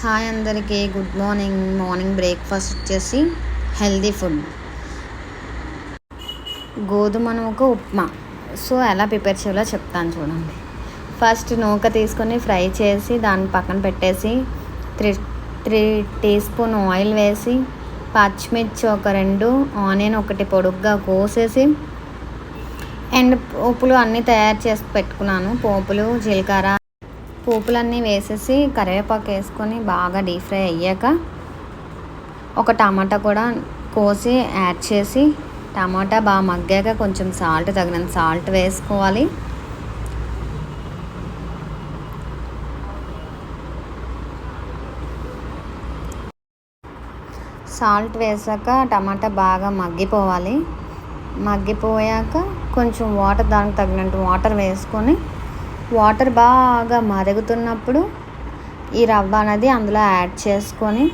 Hi అందరికీ good morning. Morning breakfast వచ్చేసి healthy food. గోధుమ నూక ఉప్మా. సో ఎలా ప్రిపేర్ చేయాలో చెప్తాను చూడండి. ఫస్ట్ నూక తీసుకొని ఫ్రై చేసి దాన్ని పక్కన పెట్టేసి three three teaspoon oil వేసి పచ్చిమిర్చి ఒక రెండు ఆనియన్ ఒకటి పొడుగ్గా కోసేసి అండ్ పోపులు అన్నీ తయారు చేసి పెట్టుకున్నాను. పోపులు జీలకర్ర పోపులన్నీ వేసేసి కరివేపాకు వేసుకొని బాగా డీప్ ఫ్రై అయ్యాక ఒక టమాటా కూడా కోసి యాడ్ చేసి టమాటా బాగా మగ్గాక కొంచెం సాల్ట్ తగినంత సాల్ట్ వేసుకోవాలి. సాల్ట్ వేసాక టమాటా బాగా మగ్గిపోవాలి. మగ్గిపోయాక కొంచెం వాటర్ దానికి తగినట్టు వాటర్ వేసుకొని వాటర్ బాగా మరుగుతున్నప్పుడు ఈ రవ్వ అనేది అందులో యాడ్ చేసుకొని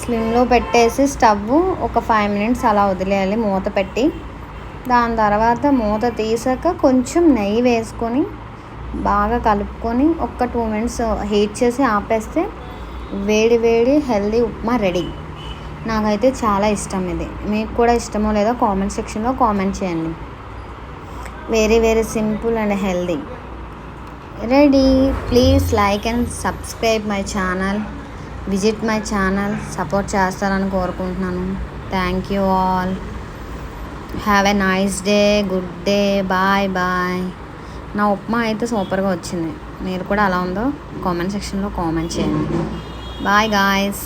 స్లిమ్లో పెట్టేసి స్టవ్ ఒక ఫైవ్ మినిట్స్ అలా వదిలేయాలి మూత పెట్టి. దాని తర్వాత మూత తీసాక కొంచెం నెయ్యి వేసుకొని బాగా కలుపుకొని ఒక టూ మినిట్స్ హీట్ చేసి ఆపేస్తే వేడి వేడి హెల్దీ ఉప్మా రెడీ. నాకైతే చాలా ఇష్టం ఇది. మీకు కూడా ఇష్టమో లేదో కామెంట్ సెక్షన్లో కామెంట్ చేయండి. Very very simple and healthy ready please like and subscribe my channel visit my channel support చేస్తారని కోరుకుంటున్నాను. Thank you all have a nice day good day bye bye నా ఉప్మా అయితే సూపర్గా వచ్చింది. మీరు కూడా అలా ఉందో కామెంట్ సెక్షన్లో కామెంట్ చేయండి. Bye guys